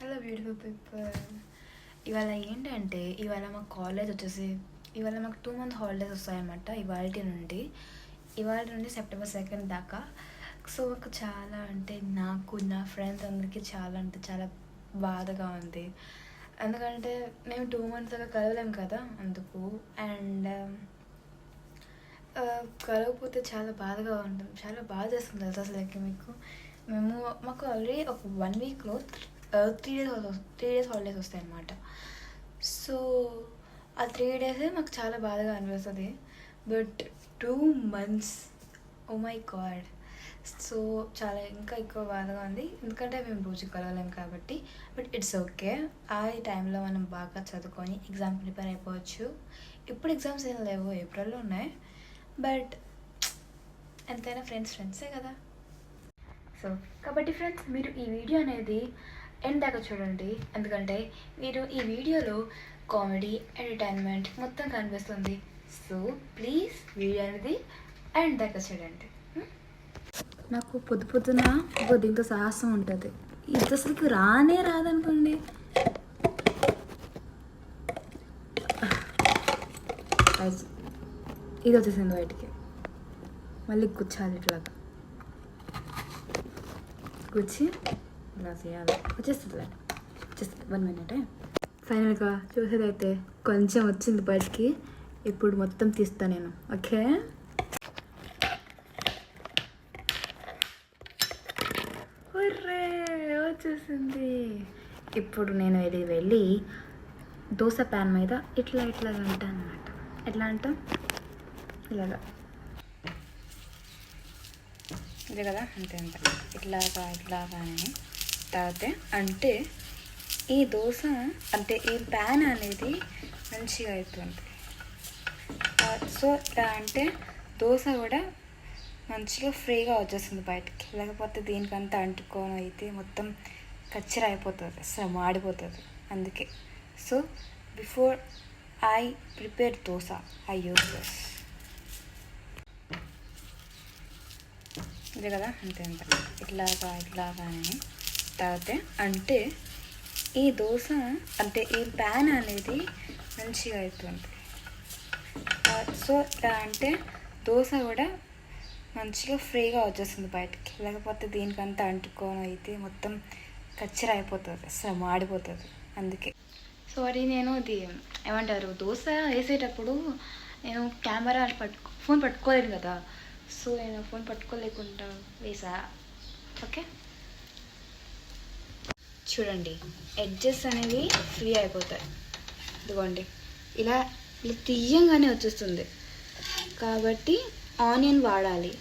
Hello beautiful people ఇవాళ ఏంటంటే ఇవాళ మా కాలేజ్ వచ్చేసి ఇవాళ మాకు టూ మంత్ హాలిడేస్ వస్తాయన్నమాట ఇవాళ నుండి. ఇవాళ నుండి సెప్టెంబర్ సెకండ్ దాకా. సో మాకు చాలా అంటే నాకు నా ఫ్రెండ్స్ అందరికీ చాలా అంటే చాలా బాధగా ఉంది. ఎందుకంటే మేము టూ మంత్స్ దాకా కలవలేం కదా అందుకు. అండ్ um, కలవకపోతే చాలా బాధగా ఉంటుంది చాలా బాధ చేస్తుంది తెలుసు అసలు మీకు? మేము మాకు ఆల్రెడీ ఒక వన్ వీక్లో three days three days holidays వస్తాయి అన్నమాట. సో ఆ త్రీ డేసే మాకు చాలా బాధగా అనిపిస్తుంది. But two months oh my God so చాలా ఇంకా ఎక్కువ బాధగా ఉంది. ఎందుకంటే మేము రోజు కలవలేం కాబట్టి. బట్ ఇట్స్ ఓకే ఆ టైంలో మనం బాగా చదువుకొని ఎగ్జామ్ ప్రిపేర్ అయిపోవచ్చు. ఇప్పుడు ఎగ్జామ్స్ ఏం లేవు. ఏప్రిల్లో ఉన్నాయి. బట్ ఎంతైనా ఫ్రెండ్స్ ఫ్రెండ్సే కదా. సో కాబట్టి ఫ్రెండ్స్ మీరు ఈ వీడియో అనేది ఎండ్ దాకా చూడండి. ఎందుకంటే మీరు ఈ వీడియోలో కామెడీ ఎంటర్టైన్మెంట్ మొత్తం కనిపిస్తుంది. సో ప్లీజ్ వీడియో అనేది ఎండ్ దాకా చూడండి నాకు పొద్దు పొద్దున ఒక దీంతో సాహసం ఉంటుంది. ఇది అసలుకి రానే రాదనుకోండి. ఇది వచ్చేసింది బయటికి. మళ్ళీ గుచ్చాలి ఇట్లాగా. గుచ్చి ఇలా చేయాలి వచ్చేస్తుంది వచ్చేస్తుంది వన్ మినిట్ ఫైనల్గా చూసేదైతే కొంచెం వచ్చింది బయటికి ఇప్పుడు మొత్తం తీస్తా నేను ఓకే? వచ్చేసింది. ఇప్పుడు నేను ఇది వెళ్ళి దోశ ప్యాన్ మీద ఇట్లా ఇట్లా అంటాను అనమాట ఎట్లా అంటాం? ఇలాగా. ఇదే కదా అంతే అంతే ఇట్లాగా ఇట్లాగా అని. తర్వాత అంటే ఈ దోశ అంటే ఈ ప్యాన్ అనేది మంచిగా అవుతుంది సో అంటే దోశ కూడా మంచిగా ఫ్రీగా వచ్చేస్తుంది బయటికి. లేకపోతే దీనికంతా అంటుకొని అయితే మొత్తం కచ్చర అయిపోతుంది అసలు మాడిపోతుంది. అందుకే. So before I prepare dosa I use those ఇదే కదా అంతే అంతే. ఇట్లాగా ఇట్లాగా అని తర్వాత అంటే ఈ దోశ అంటే ఈ ప్యాన్ అనేది మంచిగా అవుతుంది సో ఇలా అంటే దోశ కూడా మంచిగా ఫ్రీగా వచ్చేస్తుంది బయటికి. లేకపోతే దీనికంతా అంటుకొని అయితే మొత్తం కచ్చర అయిపోతుంది అసలు మాడిపోతుంది అందుకే. సారీ నేను ఇది ఏమంటారు దోశ వేసేటప్పుడు నేను కెమెరా పట్టుకో ఫోన్ పట్టుకోలేను కదా. సో నేను ఫోన్ పట్టుకోలేకుండా వేసా. ఓకే? చూడండి ఎడ్జెస్ అనేవి ఫ్రీ అయిపోతాయి. ఇదిగోండి ఇలా ఇలా తీయంగానే వచ్చేస్తుంది. కాబట్టి ఆనియన్ వాడాలి.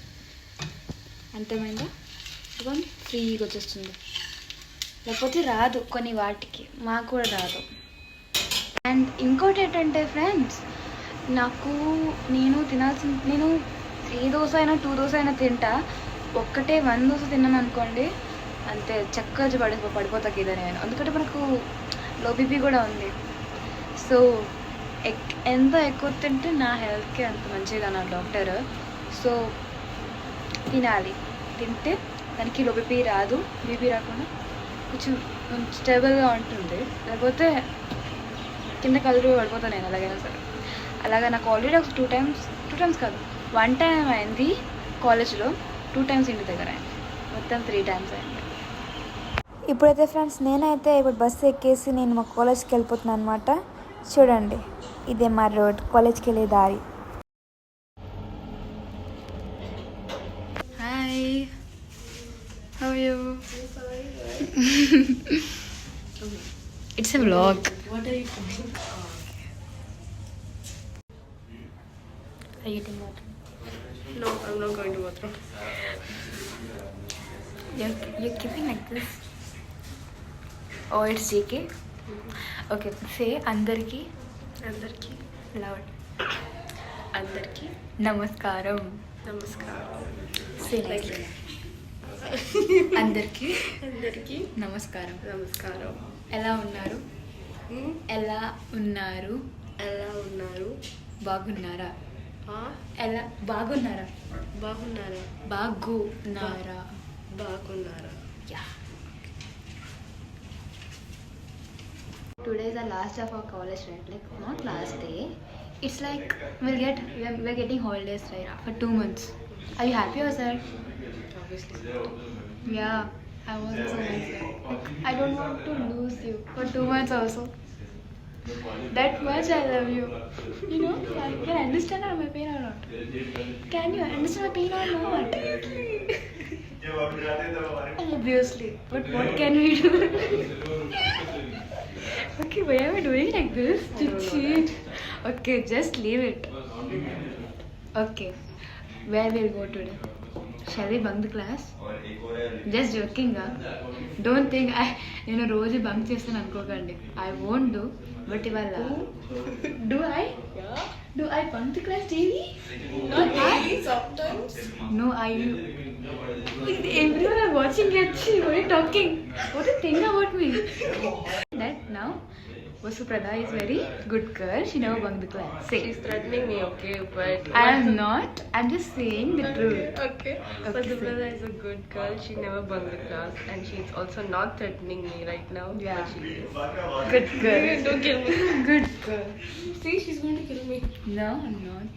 అంతమైందా ఇదిగోండి ఫ్రీగా వచ్చేస్తుంది. లేకపోతే రాదు కొన్ని వాటికి మాకు కూడా రాదు. అండ్ ఇంకోటి ఏంటంటే ఫ్రెండ్స్ నాకు నేను తినాల్సిన నేను త్రీ దోశ అయినా టూ దోశ అయినా తింటా. ఒక్కటే వన్ దోశ తిన్నాను అనుకోండి అంతే చక్కగా పడి పడిపోతా కింద నేను. ఎందుకంటే మనకు లో బీపీ కూడా ఉంది. సో ఎక్ ఎంత ఎక్కువ తింటే నా హెల్త్కి అంత మంచిది అన్నారు డాక్టర్ సో తినాలి. తింటే దానికి లో బీపీ రాదు. బీపీ రాకుండా కొంచెం స్టేబుల్గా ఉంటుంది. లేకపోతే కింద కదులు పడిపోతాను నేను ఎలాగైనా సరే. అలాగా నాకు ఆల్రెడీ ఒక టూ టైమ్స్ టూ టైమ్స్ కాదు. వన్ టైం అయింది కాలేజ్లో టూ టైమ్స్ ఇంటి దగ్గర అయింది. మొత్తం త్రీ టైమ్స్ అయింది. ఇప్పుడైతే ఫ్రెండ్స్ నేనైతే ఇప్పుడు బస్సు ఎక్కేసి నేను మా కాలేజ్కి వెళ్ళిపోతున్నాను అనమాట చూడండి ఇదే మా రోడ్ కాలేజ్కి వెళ్ళే దారి. Hi how it's a blog You're, you're keeping like this. JK? Okay, say అందరికి. అందరికీ. loud. అందరికీ. నమస్కారం. నమస్కారం. like అందరికి. అందరికీ. నమస్కారం. నమస్కారం. ఎలా ఉన్నారు? ఎలా ఉన్నారు? ఎలా ఉన్నారు? బాగున్నారా? ఎలా బాగున్నారా? బాగున్నారా? బాగున్నారా? బాగున్నారా? Yeah. Today is the last day of our college, right? Like not last day. It's like we'll get we're, we're getting holidays right for two months. Are you happy or sad? Obviously. Yeah, I was also like I don't want to lose you for two months also. That much I love you. You know, Can I can understand my pain or not. Can you understand my pain or not? Obviously. But what can we do? okay, why are we doing like this? To cheat. Okay, just leave it. Okay. Where we'll go today? Shall we bunk the class? Just joking don't think I నేను రోజు bunk చేస్తాను అనుకోకండి I won't do but ఇవాళ do I. Do I bunk the class daily. No I everyone are watching what are you talking what you think about me that now Vasuprada is very good girl she never bunked the class say She's threatening me, okay, but. I am not I'm just saying the truth Okay. Okay, is a good girl. She never bunked the class, and she's also not threatening me right now. Yeah. But she is. good girl Don't kill me. good girl See, she's going to kill me. No, I'm not.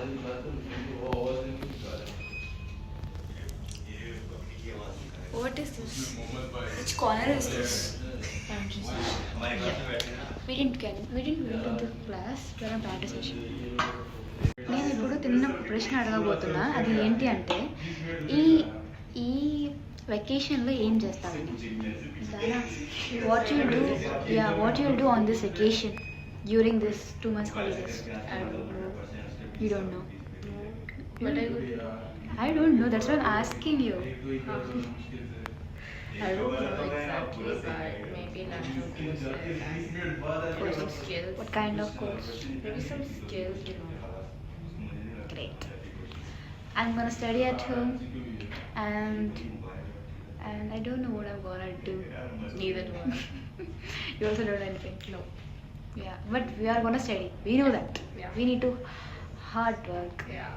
what is this? Which corner is this? We నేను ఇప్పుడు తిన్న ప్రశ్న అడగబోతున్నా అది ఏంటి అంటే ఈ ఈ వెకేషన్లో ఏం చేస్తావు what you do ya what you do on this vacation during this two months holidays you don't know but I good I don't know. That's what I'm asking you. I don't know exactly, but maybe natural courses. Some skills. What kind of course? Maybe some skills, you know. Great. I'm gonna study at home, and and I don't know what I'm gonna do. Neither do I. you also don't know anything. No. Yeah, but we are gonna study. We know that. Yeah. We need to hard work. Yeah.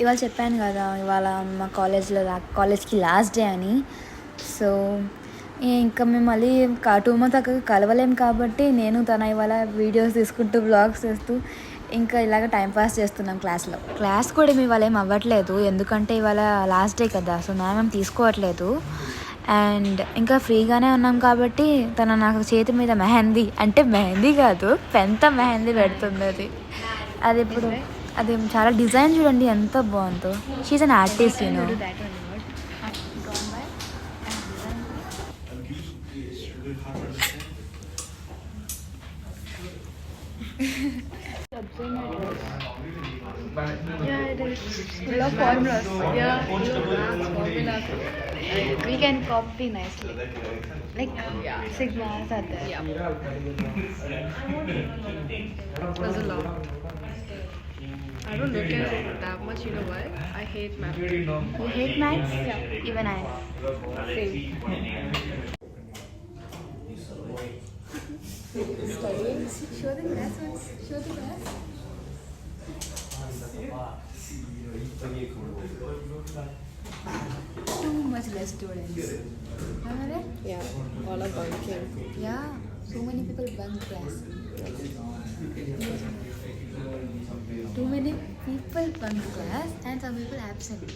ఇవాళ చెప్పాను కదా ఇవాళ మా కాలేజ్లో కాలేజ్కి last day అని. So ఇంకా మేము మళ్ళీ టూ మంత్స్ అక్కడ కలవలేం కాబట్టి నేను తన ఇవాళ వీడియోస్ తీసుకుంటూ బ్లాగ్స్ చేస్తూ ఇంకా ఇలాగ టైంపాస్ చేస్తున్నాం క్లాస్లో క్లాస్ కూడా మేము ఇవాళ ఏం అవ్వట్లేదు ఎందుకంటే ఇవాళ లాస్ట్ డే కదా సో మ్యామ్ మేము తీసుకోవట్లేదు. అండ్ ఇంకా ఫ్రీగానే ఉన్నాం కాబట్టి తన నాకు చేతి మీద మెహందీ అంటే మెహందీ కాదు పెంత మెహందీ పెడుతుంది అది అది ఇప్పుడు అది చాలా డిజైన్ చూడండి ఎంత బాగుందో she's an artist you know Do that one word. Drawn by and designed by Observe my dress. Yeah, it is full of formulas. Yeah, formulas. We can copy nicely. Like Yeah. sigmas are there. Yeah. There's a lot. I don't look at it that much, you know why? I hate math. You hate maths? Even I. Same. Show the glass once. Show the glass. Too much less students. Am Yeah, all are bunking. Yeah. So many people bunk class. Many people bunk class and some people absent.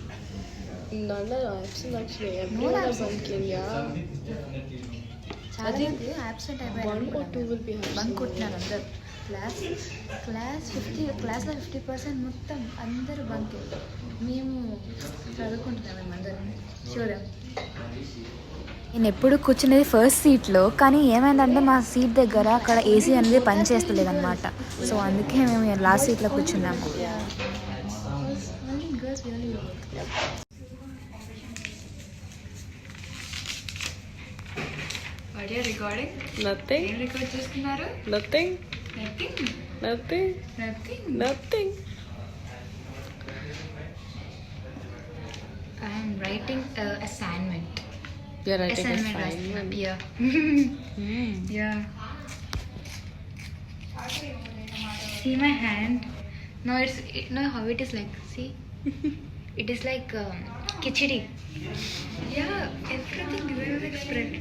None are absent actually. No Everyone are bunking, yeah. చాలా మంది absent One or two will be absent. Bunk కొట్టినారు అందరు class class fifty క్లాస్లో fifty percent మొత్తం అందరూ bunk మేము చదువుకుంటున్నాం మేము అందరం చూడం నేను ఎప్పుడు కూర్చునేది ఫస్ట్ సీట్లో కానీ ఏమైందంటే మా సీట్ దగ్గర అక్కడ ఏసీ అనేది పనిచేస్తలేదు అనమాట సో అందుకే మేము లాస్ట్ సీట్లో కూర్చున్నాము. ఏం రికార్డ్ చేస్తున్నారు? Nothing. Nothing Nothing. Nothing Nothing. I'm writing assignment You're writing assignment assignment. right? yeah Hmm. yeah see my hand no it's it, no how it is like see it is like um, khichdi yeah everything like spread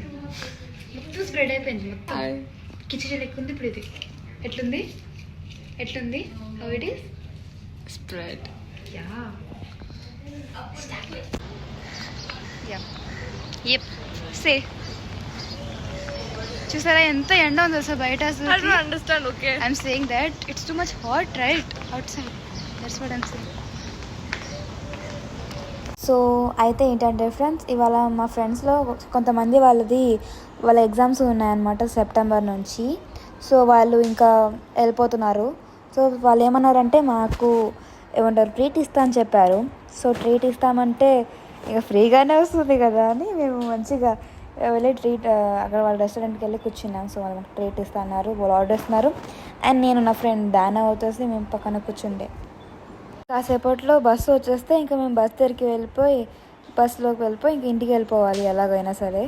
మొత్తం spread అయిపోయింది మొత్తం కిచిడి లెక్క ఉంది ఇప్పుడు ఇది ఎట్లుంది ఎట్లుంది how it is Spread. Yeah yup say చూసారా ఎంత ఎండ ఉంది అసలు బయట అసలు I don't understand, okay? I'm saying that it's too much hot right out side that's what I'm saying so అయితే ఏంటంటే ఫ్రెండ్స్ ఇవాళ మా ఫ్రెండ్స్లో కొంతమంది వాళ్ళది వాళ్ళ ఎగ్జామ్స్ ఉన్నాయన్నమాట సెప్టెంబర్ నుంచి. సో వాళ్ళు ఇంకా వెళ్ళిపోతున్నారు. సో వాళ్ళు ఏమన్నారంటే మాకు ఏమంటారు ట్రీట్ ఇస్తా అని చెప్పారు. సో ట్రీట్ ఇస్తామంటే ఇక ఫ్రీగానే వస్తుంది కదా అని మేము మంచిగా వెళ్ళి ట్రీట్ అక్కడ వాళ్ళ రెస్టారెంట్కి వెళ్ళి కూర్చున్నాం. సో వాళ్ళు ట్రీట్ ఇస్తా అన్నారు వాళ్ళు ఆర్డర్ ఇస్తున్నారు. అండ్ నేను నా ఫ్రెండ్ దానా వచ్చేసి మేము పక్కన కూర్చుండే. కాసేపట్లో బస్సు వచ్చేస్తే ఇంకా మేము బస్ దగ్గరికి వెళ్ళిపోయి బస్సులోకి వెళ్ళిపోయి ఇంక ఇంటికి వెళ్ళిపోవాలి ఎలాగైనా సరే.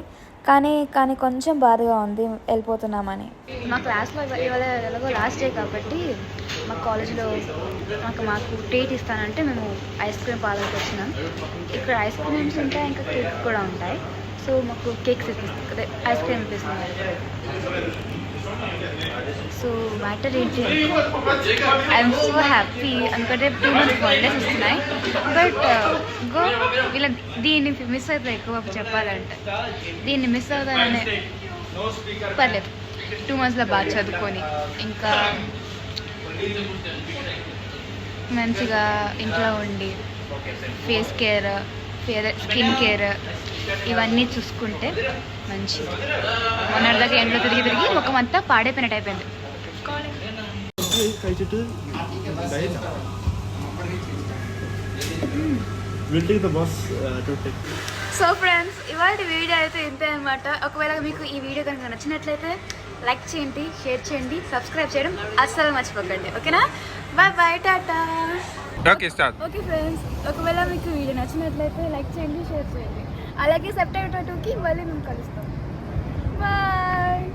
కానీ కానీ కొంచెం బాధగా ఉంది. వెళ్ళిపోతున్నామని. మా క్లాస్లో ఇవాళ ఎలాగో లాస్ట్ డే కాబట్టి మా కాలేజ్లో మాకు మాకు ట్రీట్ ఇస్తానంటే మేము ఐస్ క్రీమ్ పార్లర్కి వచ్చినాం. ఇక్కడ ఐస్ క్రీమ్స్ ఉంటాయి ఇంకా కేక్ కూడా ఉంటాయి. సో మాకు కేక్స్ ఇప్పిస్తుంది అదే ఐస్ క్రీమ్ ఇప్పిస్తుంది సో మ్యాటర్ ఏంటి ఐఎమ్ సో హ్యాపీ ఎందుకంటే టూ మంత్స్ హాలిడేస్ ఇస్తున్నాయి బట్ గో వీళ్ళ దీన్ని మిస్ అవుతుంది ఎక్కువ చెప్పాలంటే. దీన్ని మిస్ అవుతాననే పర్లేదు. టూ మంత్స్లో బాగా చదువుకొని ఇంకా మంచిగా ఇంట్లో ఉండి ఫేస్ కేర్ స్కిన్ కేర్ ఇవన్నీ చూసుకుంటే మంచి మొన్న దగ్గర ఎండ్లో తిరిగి తిరిగి ముఖం అంతా పాడైపోయినట్టు అయిపోయింది. సో ఫ్రెండ్స్ ఇవాళ వీడియో అయితే ఇంతే అనమాట ఒకవేళ మీకు ఈ వీడియో కనుక నచ్చినట్లయితే లైక్ చేయండి షేర్ చేయండి సబ్స్క్రైబ్ చేయడం అస్సలు మర్చిపోకండి. ఓకేనా? Bye bye tata. Okay start. Okay friends ఒకవేళ మీకు వీడియో నచ్చినట్లయితే లైక్ చేయండి షేర్ చేయండి. అలాగే సెప్టెంబర్ టూకి మళ్ళీ మేము కలుస్తాం. బాయ్.